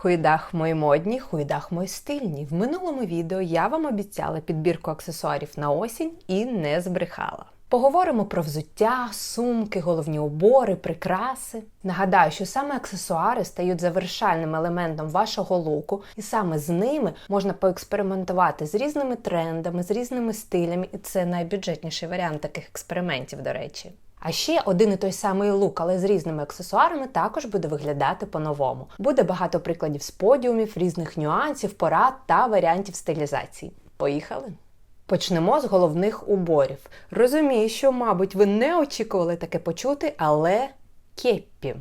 Хуїдах мої модні, хуїдах мої стильні. В минулому відео я вам обіцяла підбірку аксесуарів на осінь і не збрехала. Поговоримо про взуття, сумки, головні убори, прикраси. Нагадаю, що саме аксесуари стають завершальним елементом вашого луку, і саме з ними можна поекспериментувати з різними трендами, з різними стилями, і це найбюджетніший варіант таких експериментів, до речі. А ще один і той самий лук, але з різними аксесуарами, також буде виглядати по-новому. Буде багато прикладів з подіумів, різних нюансів, порад та варіантів стилізації. Поїхали! Почнемо з головних уборів. Розумію, що, мабуть, ви не очікували таке почути, але кеппі.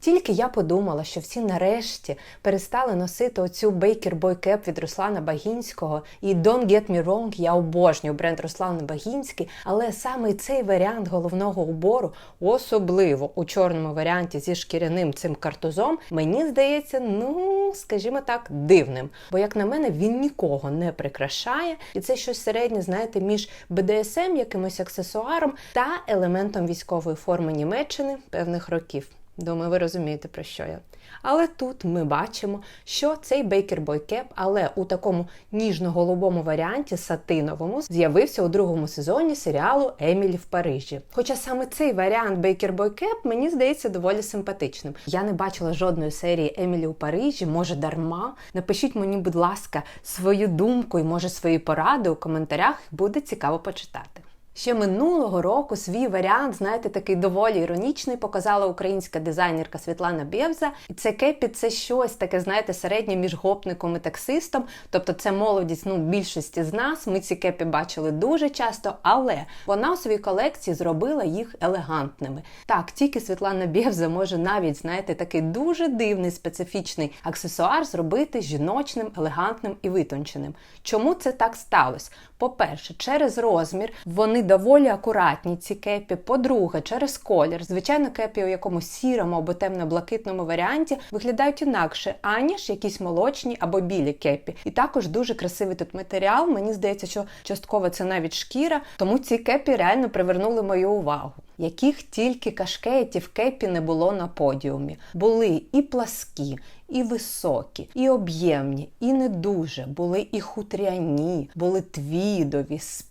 Тільки я подумала, що всі нарешті перестали носити оцю Baker Boy від Руслана Багінського. І Don't Get Me Wrong, я обожнюю бренд Руслана Багінський, але саме цей варіант головного убору, особливо у чорному варіанті зі шкіряним цим картузом, мені здається, ну, скажімо так, дивним. Бо, як на мене, він нікого не прикрашає, і це щось середнє, знаєте, між BDSM, якимось аксесуаром та елементом військової форми Німеччини певних років. Думаю, ви розумієте, про що я. Але тут ми бачимо, що цей Cap, але у такому ніжно-голубому варіанті, сатиновому, з'явився у другому сезоні серіалу Емілі в Парижі. Хоча саме цей варіант Cap мені здається доволі симпатичним. Я не бачила жодної серії Емілі у Парижі, може дарма. Напишіть мені, будь ласка, свою думку і може свої поради у коментарях. Буде цікаво почитати. Ще минулого року свій варіант, знаєте, такий доволі іронічний, показала українська дизайнерка Світлана Бєвза. І це кепі це щось таке, знаєте, середнє між гопником і таксистом. Тобто це молодість ну, більшості з нас. Ми ці кепі бачили дуже часто, але вона у своїй колекції зробила їх елегантними. Так, тільки Світлана Бєвза може навіть, знаєте, такий дуже дивний специфічний аксесуар зробити жіночним, елегантним і витонченим. Чому це так сталося? По-перше, через розмір вони доволі акуратні ці кепі. По-друге, через колір. Звичайно, кепі у якомусь сірому або темно-блакитному варіанті виглядають інакше, аніж якісь молочні або білі кепі. І також дуже красивий тут матеріал. Мені здається, що частково це навіть шкіра, тому ці кепі реально привернули мою увагу. Яких тільки кашкетів кепі не було на подіумі. Були і пласкі, і високі, і об'ємні, і не дуже. Були і хутряні, були твідові, з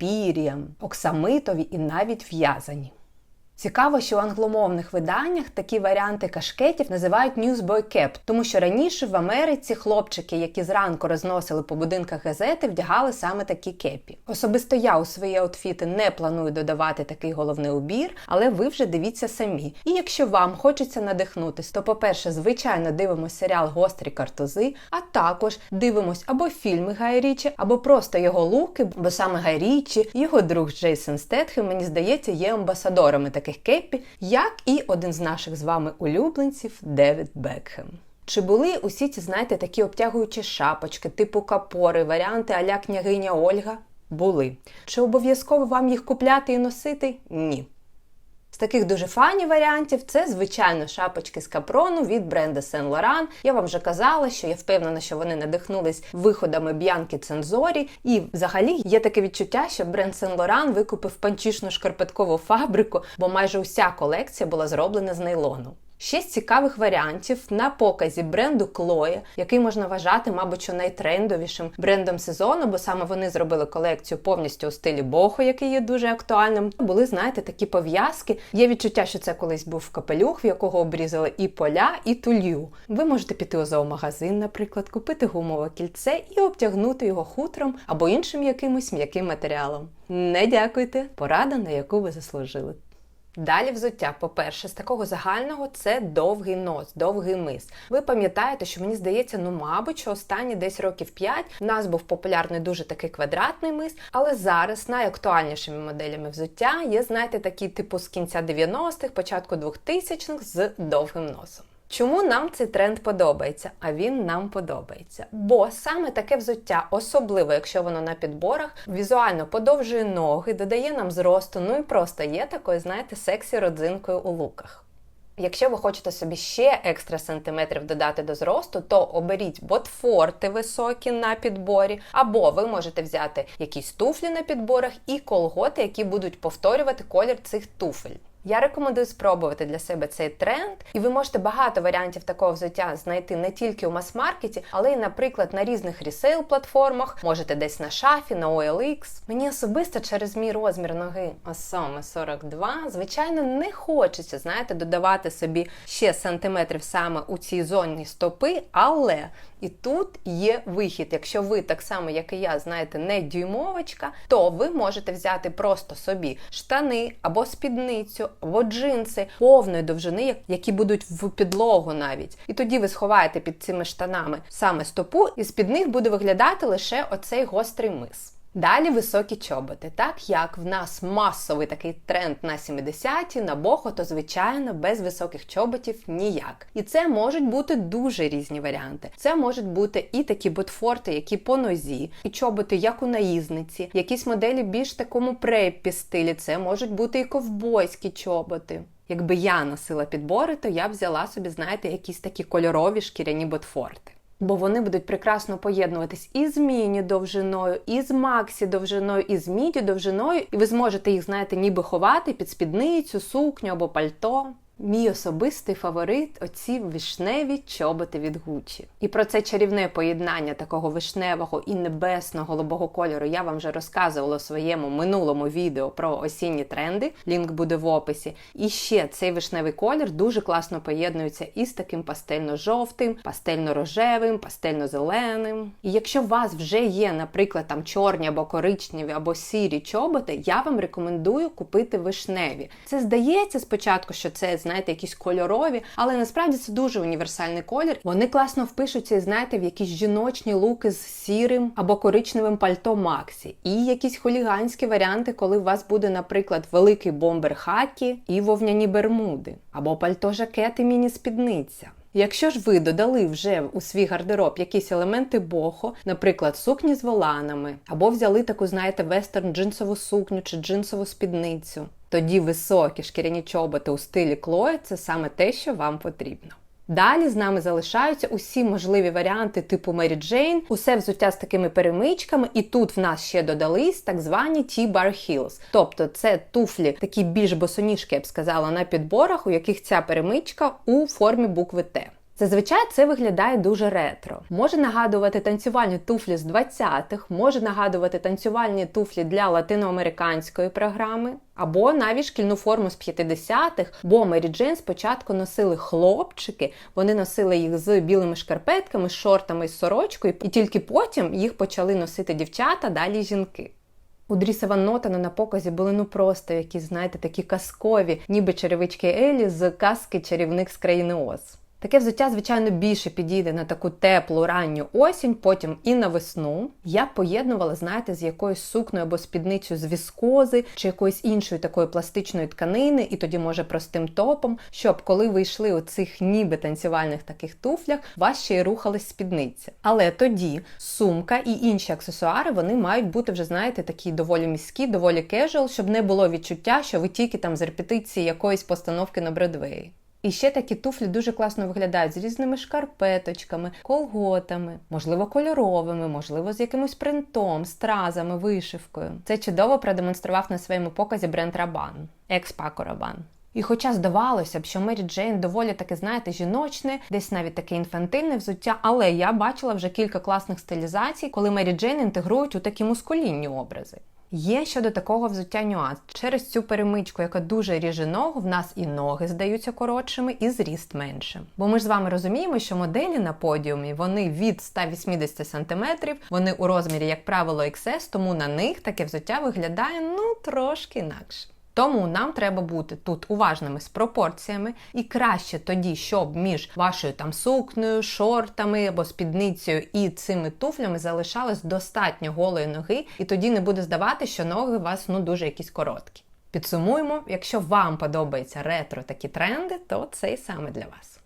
оксамитові і навіть в'язані. Цікаво, що в англомовних виданнях такі варіанти кашкетів називають Newsboy Cap, тому що раніше в Америці хлопчики, які зранку розносили по будинках газети, вдягали саме такі кепі. Особисто я у свої аутфіти не планую додавати такий головний убір, але ви вже дивіться самі. І якщо вам хочеться надихнутись, то, по-перше, звичайно, дивимося серіал Гострі картузи, а також дивимось або фільми Гай Річі, або просто його луки, бо саме Гай Річі, його друг Джейсон Стетхем, мені здається, є амбасадорами таких таких кепі, як і один з наших з вами улюбленців Девід Бекхем. Чи були усі ці, знаєте, такі обтягуючі шапочки, типу капори, варіанти аля княгиня Ольга? Були. Чи обов'язково вам їх купляти і носити? Ні. З таких дуже фані варіантів це, звичайно, шапочки з капрону від бренду Saint Laurent. Я вам вже казала, що я впевнена, що вони надихнулись виходами Б'янки Цензорі. І взагалі є таке відчуття, що бренд Saint Laurent викупив панчішну шкарпеткову фабрику, бо майже уся колекція була зроблена з нейлону. Ще цікавих варіантів на показі бренду Chloe, який можна вважати, мабуть, що найтрендовішим брендом сезону, бо саме вони зробили колекцію повністю у стилі бохо, який є дуже актуальним. Були, знаєте, такі пов'язки. Є відчуття, що це колись був капелюх, в якого обрізали і поля, і тулью. Ви можете піти у зоомагазин, наприклад, купити гумове кільце і обтягнути його хутром або іншим якимось м'яким матеріалом. Не дякуйте, порада, на яку ви заслужили. Далі взуття, по-перше, з такого загального це довгий нос, довгий мис. Ви пам'ятаєте, що мені здається, ну, мабуть, що останні десь років 5 в нас був популярний дуже такий квадратний мис, але зараз найактуальнішими моделями взуття є, знаєте, такі типу з кінця 90-х, початку 2000-х з довгим носом. Чому нам цей тренд подобається? А він нам подобається. Бо саме таке взуття, особливо якщо воно на підборах, візуально подовжує ноги, додає нам зросту, ну і просто є такою, знаєте, сексі родзинкою у луках. Якщо ви хочете собі ще екстра сантиметрів додати до зросту, то оберіть ботфорти високі на підборі, або ви можете взяти якісь туфлі на підборах і колготи, які будуть повторювати колір цих туфель. Я рекомендую спробувати для себе цей тренд, і ви можете багато варіантів такого взуття знайти не тільки у мас-маркеті, але й, наприклад, на різних ресейл-платформах, можете десь на шафі, на OLX. Мені особисто через мій розмір ноги, а саме 42, звичайно, не хочеться, знаєте, додавати собі ще сантиметрів саме у цій зоні стопи, але і тут є вихід. Якщо ви так само, як і я, знаєте, не дюймовочка, то ви можете взяти просто собі штани або спідницю, або джинси повної довжини, які будуть в підлогу навіть. І тоді ви сховаєте під цими штанами саме стопу, і з під них буде виглядати лише оцей гострий мис. Далі високі чоботи. Так як в нас масовий такий тренд на 70-ті, на бохо, то звичайно без високих чоботів ніяк. І це можуть бути дуже різні варіанти. Це можуть бути і такі ботфорти, які по нозі, і чоботи, як у наїзниці, якісь моделі більш такому преппі стилі. Це можуть бути і ковбойські чоботи. Якби я носила підбори, то я взяла собі, знаєте, якісь такі кольорові шкіряні ботфорти. Бо вони будуть прекрасно поєднуватись і з міні довжиною, і з максі довжиною, і з міді довжиною, і ви зможете їх, знаєте, ніби ховати під спідницю, сукню або пальто. Мій особистий фаворит оці вишневі чоботи від Гучі. І про це чарівне поєднання такого вишневого і небесно-голубого кольору я вам вже розказувала у своєму минулому відео про осінні тренди. Лінк буде в описі. І ще цей вишневий колір дуже класно поєднується із таким пастельно-жовтим, пастельно-рожевим, пастельно-зеленим. І якщо у вас вже є, наприклад, там чорні або коричневі, або сірі чоботи, я вам рекомендую купити вишневі. Це здається спочатку, що це знаєте, якісь кольорові, але насправді це дуже універсальний колір. Вони класно впишуться, знаєте, в якісь жіночні луки з сірим або коричневим пальто Максі. І якісь хуліганські варіанти, коли у вас буде, наприклад, великий бомбер хакі і вовняні бермуди, або пальто жакет і міні-спідниця. Якщо ж ви додали вже у свій гардероб якісь елементи бохо, наприклад, сукні з воланами, або взяли таку, знаєте, вестерн джинсову сукню чи джинсову спідницю, тоді високі шкіряні чоботи у стилі Клої це саме те, що вам потрібно. Далі з нами залишаються усі можливі варіанти типу Мері Джейн, усе взуття з такими перемичками, і тут в нас ще додались так звані T-Bar Heels. Тобто це туфлі, такі більш босоніжки, я б сказала, на підборах, у яких ця перемичка у формі букви Т. Зазвичай це виглядає дуже ретро. Може нагадувати танцювальні туфлі з 20-х, може нагадувати танцювальні туфлі для латиноамериканської програми, або навіть шкільну форму з 50-х, бо Мері Джейн спочатку носили хлопчики, вони носили їх з білими шкарпетками, шортами з сорочкою, і тільки потім їх почали носити дівчата, далі жінки. У Дріса Ван Нотена на показі були ну просто якісь, знаєте, такі казкові, ніби черевички Елі з казки Чарівник з країни Оз. Таке взуття, звичайно, більше підійде на таку теплу ранню осінь, потім і на весну. Я поєднувала, знаєте, з якоюсь сукною або спідницею з віскози чи якоїсь іншої такої пластичної тканини, і тоді, може, простим топом, щоб коли ви йшли у цих ніби танцювальних таких туфлях, вас ще й рухалась спідниця. Але тоді сумка і інші аксесуари вони мають бути вже, знаєте, такі доволі міські, доволі кежуал, щоб не було відчуття, що ви тільки там з репетиції якоїсь постановки на Бродвеї. І ще такі туфлі дуже класно виглядають з різними шкарпеточками, колготами, можливо, кольоровими, можливо, з якимось принтом, стразами, вишивкою. Це чудово продемонстрував на своєму показі бренд Рабан, екс-пако Рабан. І хоча здавалося б, що Мері Джейн доволі таке, знаєте, жіночне, десь навіть таке інфантильне взуття, але я бачила вже кілька класних стилізацій, коли Мері Джейн інтегрують у такі мускулінні образи. Є щодо такого взуття нюанс. Через цю перемичку, яка дуже ріже ногу, в нас і ноги здаються коротшими, і зріст меншим. Бо ми ж з вами розуміємо, що моделі на подіумі вони від 180 см, вони у розмірі, як правило, XS, тому на них таке взуття виглядає ну трошки інакше. Тому нам треба бути тут уважними з пропорціями, і краще тоді, щоб між вашою там сукнею, шортами або спідницею і цими туфлями залишалось достатньо голої ноги, і тоді не буде здавати, що ноги у вас ну дуже якісь короткі. Підсумуємо, якщо вам подобається ретро такі тренди, то цей саме для вас.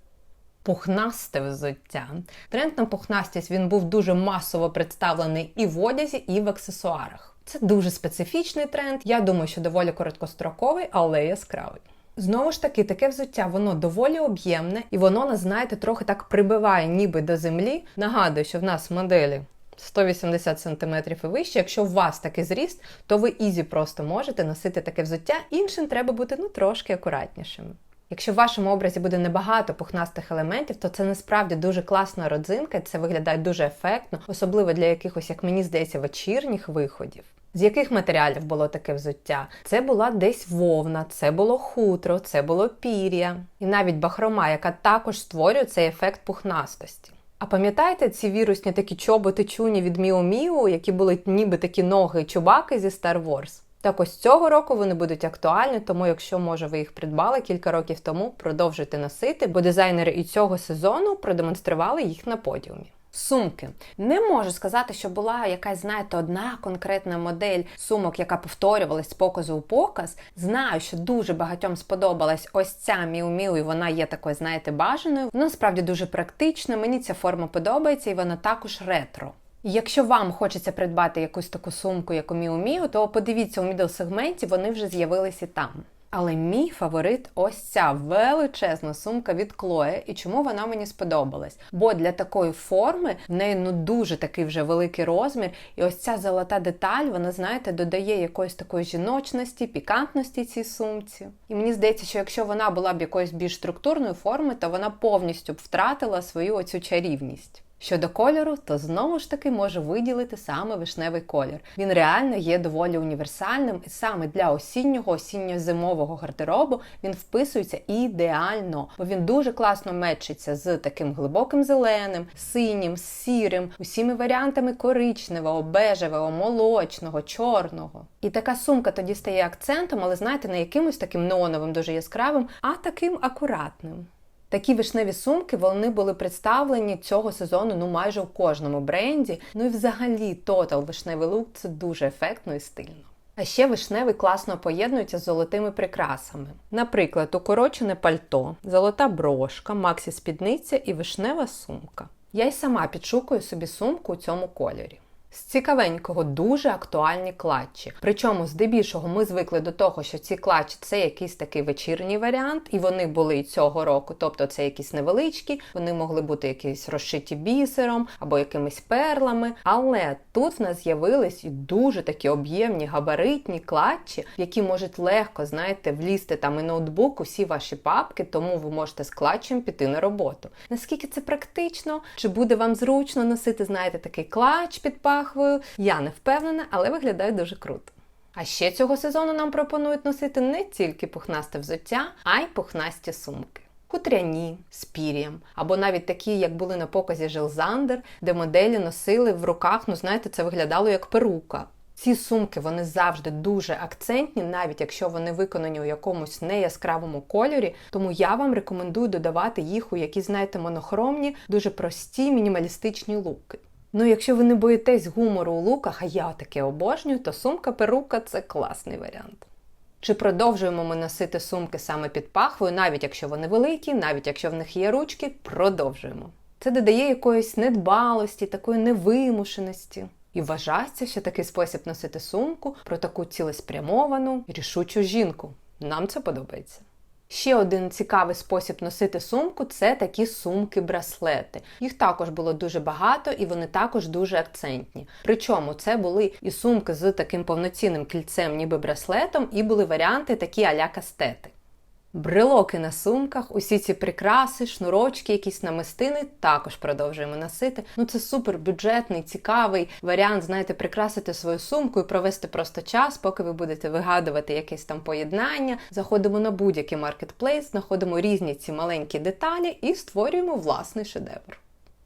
Пухнасте взуття. Тренд на пухнастість він був дуже масово представлений і в одязі, і в аксесуарах. Це дуже специфічний тренд. Я думаю, що доволі короткостроковий, але яскравий. Знову ж таки, таке взуття, воно доволі об'ємне і воно нас, знаєте, трохи так прибиває ніби до землі. Нагадую, що в нас моделі 180 см і вище. Якщо у вас такий зріст, то ви ізі просто можете носити таке взуття. Іншим треба бути ну трошки акуратнішими. Якщо в вашому образі буде небагато пухнастих елементів, то це насправді дуже класна родзинка, це виглядає дуже ефектно, особливо для якихось, як мені здається, вечірніх виходів. З яких матеріалів було таке взуття? Це була десь вовна, це було хутро, це було пір'я, і навіть бахрома, яка також створює цей ефект пухнастості. А пам'ятаєте ці вірусні такі чоботи чуні від Міо, які були ніби такі ноги чубаки зі Star Wars? Так ось цього року вони будуть актуальні, тому якщо може ви їх придбали кілька років тому, продовжуйте носити, бо дизайнери і цього сезону продемонстрували їх на подіумі. Сумки не можу сказати, що була якась, знаєте, одна конкретна модель сумок, яка повторювалась з показу у показ. Знаю, що дуже багатьом сподобалась ось ця Міу-Міу, і вона є такою, знаєте, бажаною. Вона насправді дуже практична. Мені ця форма подобається, і вона також ретро. Якщо вам хочеться придбати якусь таку сумку, як у Міу то подивіться у мідл сегменті, вони вже з'явилися там. Але мій фаворит ось ця величезна сумка від Chloe. І чому вона мені сподобалась? Бо для такої форми в неї ну дуже такий вже великий розмір. І ось ця золота деталь, вона, знаєте, додає якоїсь такої жіночності, пікантності цій сумці. І мені здається, що якщо вона була б якоїсь більш структурної форми, то вона повністю б втратила свою оцю чарівність. Щодо кольору, то знову ж таки можу виділити саме вишневий колір. Він реально є доволі універсальним, і саме для осіннього, осінньо-зимового гардеробу він вписується ідеально, бо він дуже класно мечиться з таким глибоким зеленим, синім, сірим, усіми варіантами коричневого, бежевого, молочного, чорного. І така сумка тоді стає акцентом, але знаєте, не якимось таким неоновим, дуже яскравим, а таким акуратним. Такі вишневі сумки вони були представлені цього сезону ну майже у кожному бренді. Ну і взагалі тотал вишневий лук це дуже ефектно і стильно. А ще вишневий класно поєднується з золотими прикрасами. Наприклад, укорочене пальто, золота брошка, максі спідниця і вишнева сумка. Я й сама підшукую собі сумку у цьому кольорі. З цікавенького дуже актуальні клатчі. Причому, здебільшого, ми звикли до того, що ці клатчі це якийсь такий вечірній варіант, і вони були і цього року. Тобто це якісь невеличкі, вони могли бути якісь розшиті бісером або якимись перлами. Але тут в нас з'явились і дуже такі об'ємні габаритні клатчі, які можуть легко, знаєте, влізти там і ноутбук, усі ваші папки, тому ви можете з клатчем піти на роботу. Наскільки це практично? Чи буде вам зручно носити, знаєте, такий клатч під папку? Пахвою. Я не впевнена, але виглядає дуже круто. А ще цього сезону нам пропонують носити не тільки пухнасте взуття, а й пухнасті сумки. Хутряні з пір'ям, або навіть такі, як були на показі Жилзандер, де моделі носили в руках, ну знаєте, це виглядало як перука. Ці сумки вони завжди дуже акцентні, навіть якщо вони виконані у якомусь неяскравому кольорі. Тому я вам рекомендую додавати їх у якісь, знаєте, монохромні, дуже прості мінімалістичні луки. Ну, якщо ви не боїтесь гумору у луках, а я таке обожнюю, то сумка-перука це класний варіант. Чи продовжуємо ми носити сумки саме під пахвою, навіть якщо вони великі, навіть якщо в них є ручки, продовжуємо. Це додає якоїсь недбалості, такої невимушеності. І вважається, що такий спосіб носити сумку про таку цілеспрямовану, рішучу жінку. Нам це подобається. Ще один цікавий спосіб носити сумку це такі сумки-браслети. Їх також було дуже багато і вони також дуже акцентні. Причому це були і сумки з таким повноцінним кільцем, ніби браслетом, і були варіанти такі аля кастети. Брелоки на сумках, усі ці прикраси, шнурочки, якісь намистини також продовжуємо носити. Ну це супер бюджетний, цікавий варіант, знаєте, прикрасити свою сумку і провести просто час, поки ви будете вигадувати якесь там поєднання. Заходимо на будь-який маркетплейс, знаходимо різні ці маленькі деталі і створюємо власний шедевр.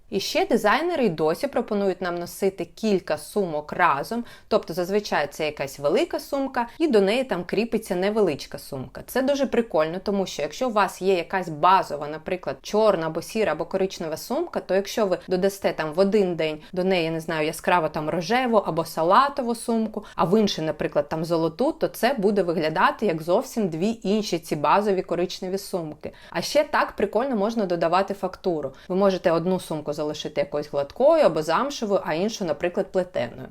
І ще дизайнери й досі пропонують нам носити кілька сумок разом, тобто зазвичай це якась велика сумка, і до неї там кріпиться невеличка сумка. Це дуже прикольно, тому що якщо у вас є якась базова, наприклад, чорна або сіра або коричнева сумка, то якщо ви додасте там в один день до неї, я не знаю, яскраво там рожеву або салатову сумку, а в інший, наприклад, там золоту, то це буде виглядати як зовсім дві інші ці базові коричневі сумки. А ще так прикольно можна додавати фактуру. Ви можете одну сумку залишити якоюсь гладкою або замшевою, а іншу, наприклад, плетеною.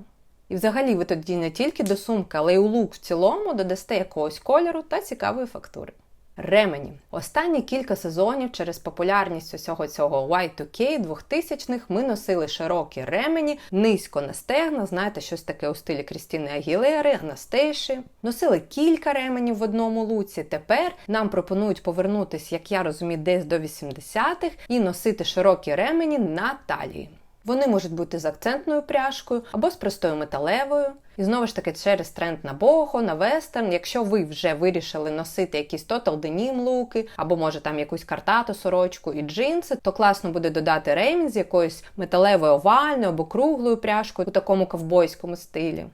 І взагалі ви тоді не тільки до сумки, але й у лук в цілому додасте якогось кольору та цікавої фактури. Ремені. Останні кілька сезонів через популярність усього цього Y2K 2000-х ми носили широкі ремені, низько на стегна, знаєте, щось таке у стилі Крістіни Агілери, Анастейші. Носили кілька ременів в одному луці. Тепер нам пропонують повернутися, як я розумію, десь до 80-х і носити широкі ремені на талії. Вони можуть бути з акцентною пряжкою або з простою металевою. І знову ж таки, через тренд на бохо, на вестерн. Якщо ви вже вирішили носити якісь total denim луки, або може там якусь картату сорочку і джинси, то класно буде додати ремінь з якоюсь металевою овальною або круглою пряжкою у такому ковбойському стилі.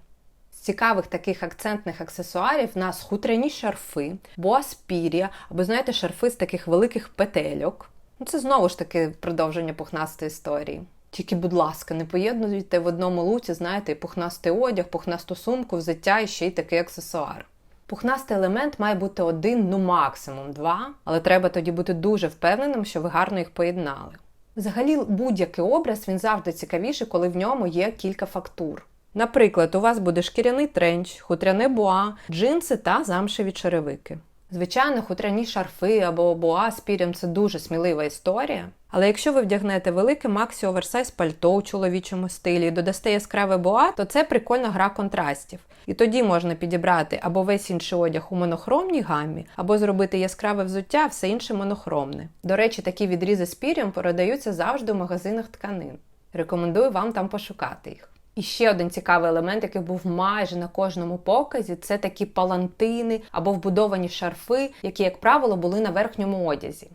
З цікавих таких акцентних аксесуарів в нас хутряні шарфи, боаспірія, або знаєте, шарфи з таких великих петельок. Ну, Це знову ж таки продовження пухнастої історії. Тільки, будь ласка, не поєднуйте в одному луці, знаєте, пухнастий одяг, пухнасту сумку, взуття і ще й такий аксесуар. Пухнастий елемент має бути один, ну максимум два, але треба тоді бути дуже впевненим, що ви гарно їх поєднали. Взагалі, будь-який образ він завжди цікавіший, коли в ньому є кілька фактур. Наприклад, у вас буде шкіряний тренч, хутряне буа, джинси та замшеві черевики. Звичайно, хутряні шарфи або боа з пір'ям це дуже смілива історія. Але якщо ви вдягнете велике максі оверсайз пальто у чоловічому стилі і додасте яскраве боа, то це прикольна гра контрастів. І тоді можна підібрати або весь інший одяг у монохромній гамі, або зробити яскраве взуття, все інше монохромне. До речі, такі відрізи з пір'ям продаються завжди в магазинах тканин. Рекомендую вам там пошукати їх. І ще один цікавий елемент, який був майже на кожному показі, це такі палантини або вбудовані шарфи, які, як правило, були на верхньому одязі.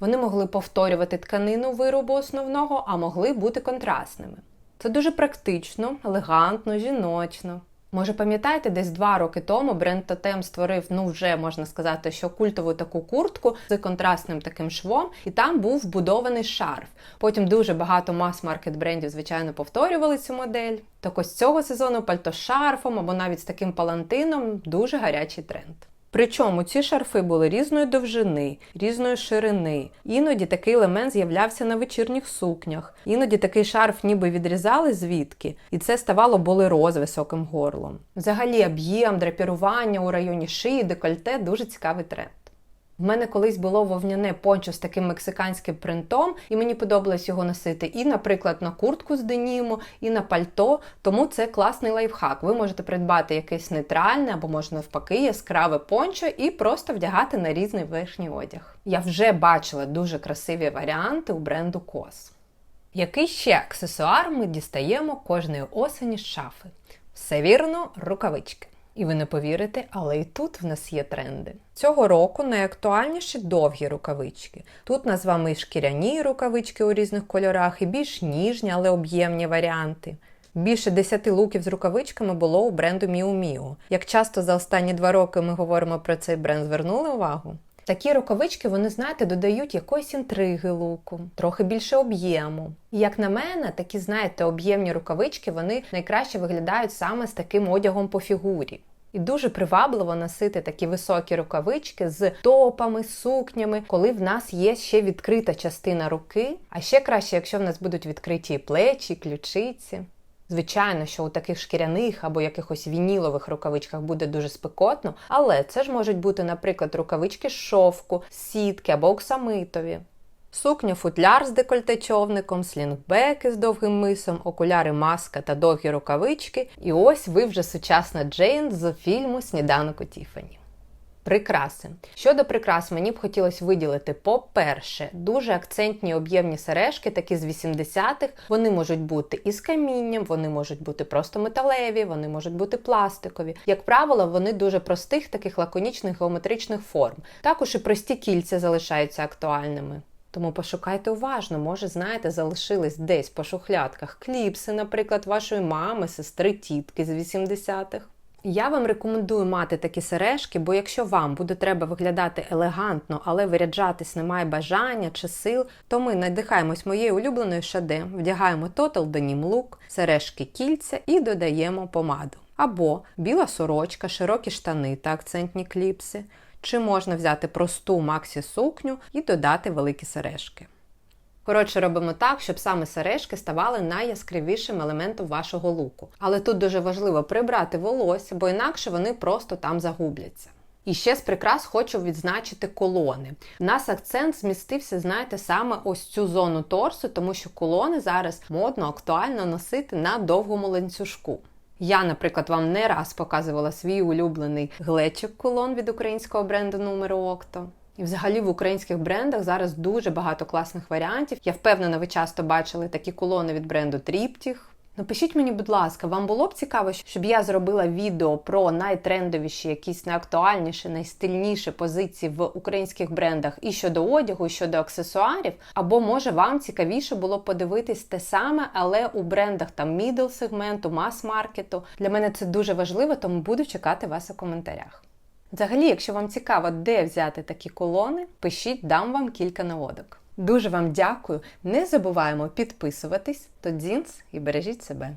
Вони могли повторювати тканину виробу основного, а могли бути контрастними. Це дуже практично, елегантно, жіночно. Може, пам'ятаєте, десь два роки тому бренд Тотем створив, ну вже можна сказати, що культову таку куртку з контрастним таким швом, і там був вбудований шарф. Потім дуже багато мас-маркет брендів, звичайно, повторювали цю модель. Так ось цього сезону пальто з шарфом або навіть з таким палантином дуже гарячий тренд. Причому ці шарфи були різної довжини, різної ширини. Іноді такий елемент з'являвся на вечірніх сукнях, іноді такий шарф ніби відрізали звідки, і це ставало болеро з високим горлом. Взагалі, об'єм, драпірування у районі шиї, декольте дуже цікавий тренд. В мене колись було вовняне пончо з таким мексиканським принтом, і мені подобалось його носити і, наприклад, на куртку з деніму, і на пальто. Тому це класний лайфхак. Ви можете придбати якесь нейтральне або може навпаки яскраве пончо і просто вдягати на різний верхній одяг. Я вже бачила дуже красиві варіанти у бренду COS. Який ще аксесуар ми дістаємо кожної осені з шафи? Все вірно, рукавички. І ви не повірите, але і тут в нас є тренди. Цього року найактуальніші довгі рукавички. Тут нас з вами і шкіряні рукавички у різних кольорах, і більш ніжні, але об'ємні варіанти. Більше 10 луків з рукавичками було у бренду Miu Miu. Як часто за останні два роки ми говоримо про цей бренд, звернули увагу? Такі рукавички, вони, знаєте, додають якоїсь інтриги луку, трохи більше об'єму. І як на мене, такі, знаєте, об'ємні рукавички вони найкраще виглядають саме з таким одягом по фігурі. І дуже привабливо носити такі високі рукавички з топами, сукнями, коли в нас є ще відкрита частина руки. А ще краще, якщо в нас будуть відкриті плечі, ключиці. Звичайно, що у таких шкіряних або якихось вінілових рукавичках буде дуже спекотно, але це ж можуть бути, наприклад, рукавички з шовку, сітки або оксамитові. Сукня футляр з декольте човником, слінгбеки з довгим мисом, окуляри маска та довгі рукавички. І ось ви вже сучасна Джейн з фільму Сніданок у Тіфані. Прикраси. Щодо прикрас, мені б хотілося виділити, по-перше, дуже акцентні об'ємні сережки, такі з 80-х. Вони можуть бути із камінням, вони можуть бути просто металеві, вони можуть бути пластикові. Як правило, вони дуже простих, таких лаконічних геометричних форм. Також і прості кільця залишаються актуальними. Тому пошукайте уважно, може, знаєте, залишились десь по шухлядках кліпси, наприклад, вашої мами, сестри, тітки з 80-х. Я вам рекомендую мати такі сережки, бо якщо вам буде треба виглядати елегантно, але виряджатись немає бажання чи сил, то ми надихаємось моєю улюбленою шаде, вдягаємо Total Denim Look, сережки кільця і додаємо помаду. Або біла сорочка, широкі штани та акцентні кліпси. Чи можна взяти просту максі сукню і додати великі сережки. Коротше, робимо так, щоб саме сережки ставали найяскравішим елементом вашого луку. Але тут дуже важливо прибрати волосся, бо інакше вони просто там загубляться. І ще з прикрас хочу відзначити колони. У нас акцент змістився, знаєте, саме ось цю зону торсу, тому що колони зараз модно, актуально носити на довгому ланцюжку. Я, наприклад, вам не раз показувала свій улюблений глечик колон від українського бренду Numero Octo. І взагалі в українських брендах зараз дуже багато класних варіантів. Я впевнена, ви часто бачили такі колони від бренду Тріптіх. Напишіть мені, будь ласка, вам було б цікаво, щоб я зробила відео про найтрендовіші, якісь найактуальніші, найстильніші позиції в українських брендах і щодо одягу, і щодо аксесуарів. Або може вам цікавіше було подивитись те саме, але у брендах там мідл сегменту, мас-маркету. Для мене це дуже важливо, тому буду чекати вас у коментарях. Взагалі, якщо вам цікаво, де взяти такі колони, пишіть, дам вам кілька наводок. Дуже вам дякую. Не забуваємо підписуватись, то дзінс і бережіть себе.